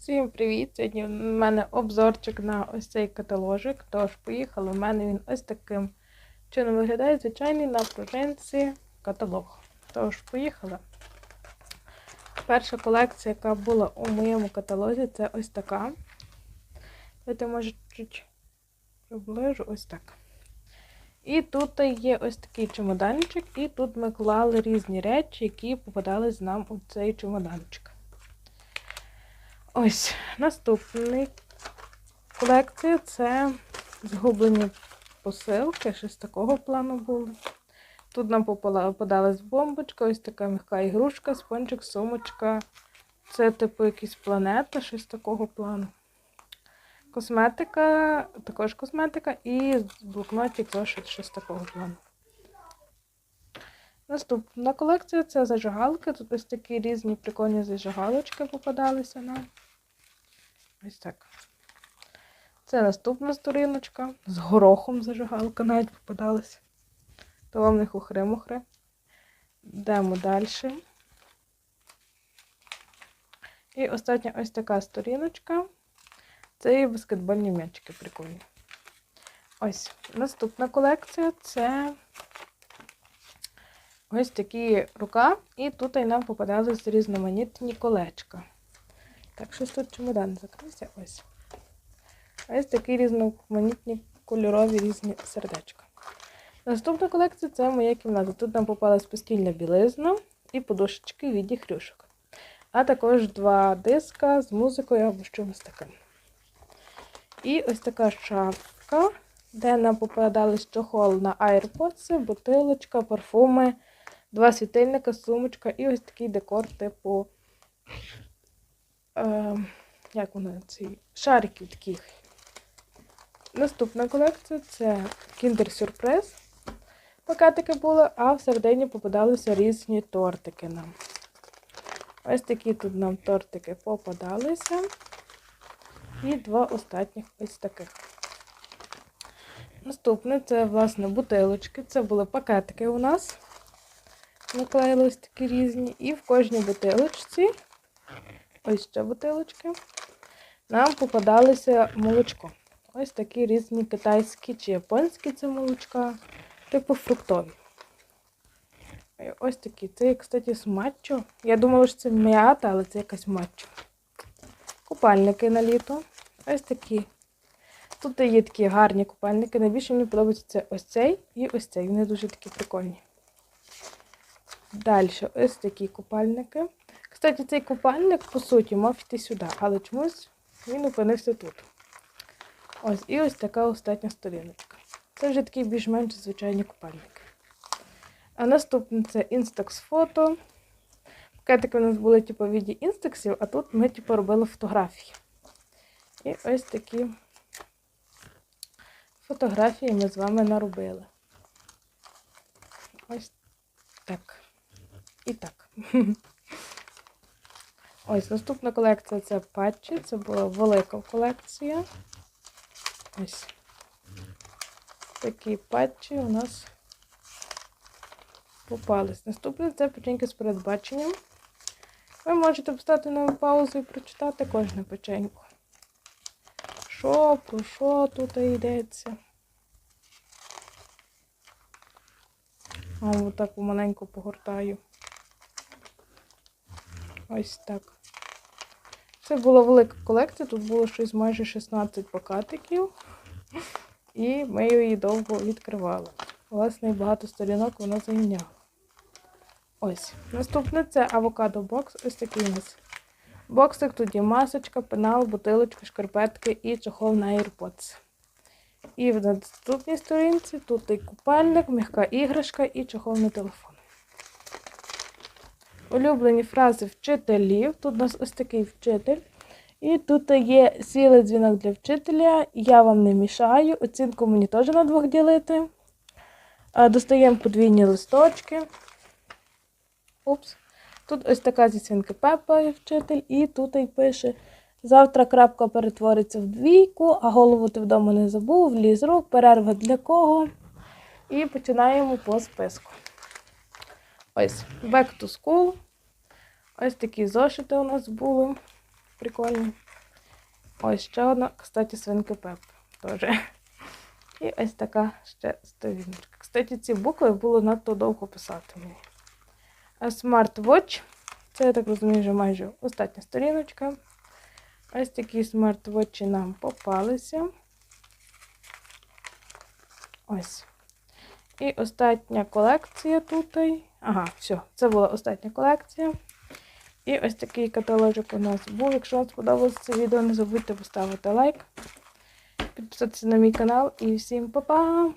Всім привіт! Сьогодні в мене обзорчик на ось цей каталожик. Тож, поїхали. У мене він ось таким чином виглядає звичайний на пружинці каталог. Тож, поїхали. Перша колекція, яка була у моєму каталозі, це ось така. Давайте, може, чуть приближу ось так. І тут є ось такий чемоданчик, і тут ми клали різні речі, які попадались нам у цей чемоданчик. Ось, наступний колекція це згублені посилки, щось такого плану було. Тут нам попадалась бомбочка, ось така м'яка ігрушка, спончик, сумочка. Це, типу, якісь планета, щось такого плану. Косметика, також косметика і блокнотик, зошит, щось такого плану. Наступна колекція це зажигалки. Тут ось такі різні прикольні зажигалочки попадалися нам. Ось так. Це наступна сторіночка. З горохом зажигалка навіть попадалася. То вам не хухри-мухри. Йдемо далі. І остання ось така сторіночка. Це і баскетбольні м'ячики прикольні. Ось, наступна колекція це ось такі рука, і тут і нам попадались різноманітні колечка. Так, щось тут чемодан закрився. Ось. Ось такі різноманітні кольорові різні сердечка. Наступна колекція це моя кімната. Тут нам попалась постільна білизна і подушечки в віді хрюшок. А також два диска з музикою або чимось таким. І ось така шапка, де нам попадались чохол на AirPods, бутилочка, парфуми, два світильника, сумочка і ось такий декор, типу. Е, як воно ці шариків таких. Наступна колекція це Kinder Сюрприз. Пакетики були, а всередині попадалися різні тортики нам. Ось такі тут нам тортики попадалися. І два останніх ось таких. Наступне це, власне, бутилочки. Це були пакетики у нас. Наклеїли такі різні. І в кожній бутилочці, ось ще бутилочки, нам попадалося молочко. Ось такі різні китайські чи японські це молочка, типу фруктові. Ось такі. Це, кстати, з матчо. Я думала, що це м'ята, але це якась матчо. Купальники на літо. Ось такі. Тут є такі гарні купальники. Найбільше мені подобається ось цей і ось цей. Вони дуже такі прикольні. Далі ось такі купальники. Кстати, цей купальник, по суті, мав йти сюди, але чомусь він опинився тут. Ось, і ось така остання сторіночка. Це вже такі більш-менш звичайні купальники. А наступне це Instax фото. Пакетики у нас були типу, в віді інстаксів, а тут ми типу, робили фотографії. І ось такі фотографії ми з вами наробили. Ось так. І так. Ось наступна колекція це патчі. Це була велика колекція. Ось такі патчі у нас попались. Наступне це печеньки з передбаченням. Ви можете поставити на паузу і прочитати кожну печеньку. Що, про що тут йдеться? А отак помаленьку погортаю. Ось так. Це була велика колекція, тут було щось майже 16 покатиків. І ми її довго відкривали. Власне, багато сторінок вона зайняла. Ось. Наступне це авокадо бокс. Ось такий у нас. Боксик, тут є масочка, пенал, бутилочка, шкарпетки і чохол на AirPods. І в наступній сторінці тут і купальник, м'яка іграшка і чохол на телефон. Улюблені фрази вчителів. Тут у нас ось такий вчитель. І тут є сілий дзвінок для вчителя. Я вам не мішаю. Оцінку мені теж на двох ділити. Достаємо подвійні листочки. Упс. Тут ось така зі свинки Пепа вчитель, і тут і пише: завтра крапка перетвориться в двійку, а голову ти вдома не забув, вліз рук, перерва для кого. І починаємо по списку. Ось, back to school. Ось такі зошити у нас були. Прикольні. Ось ще одна, кстати, свинки Пеп. Теж. І ось така ще сторіночка. Кстати, ці букви було надто довго писати мені. Смарт-вотч. Це, я так розумію, вже майже остання сторіночка. Ось такі смарт-вотчі нам попалися. Ось. І остання колекція тут. Ага, все, це була остання колекція. І ось такий каталожик у нас був. Якщо вам сподобалося це відео, не забудьте поставити лайк, підписатися на мій канал і всім па-па!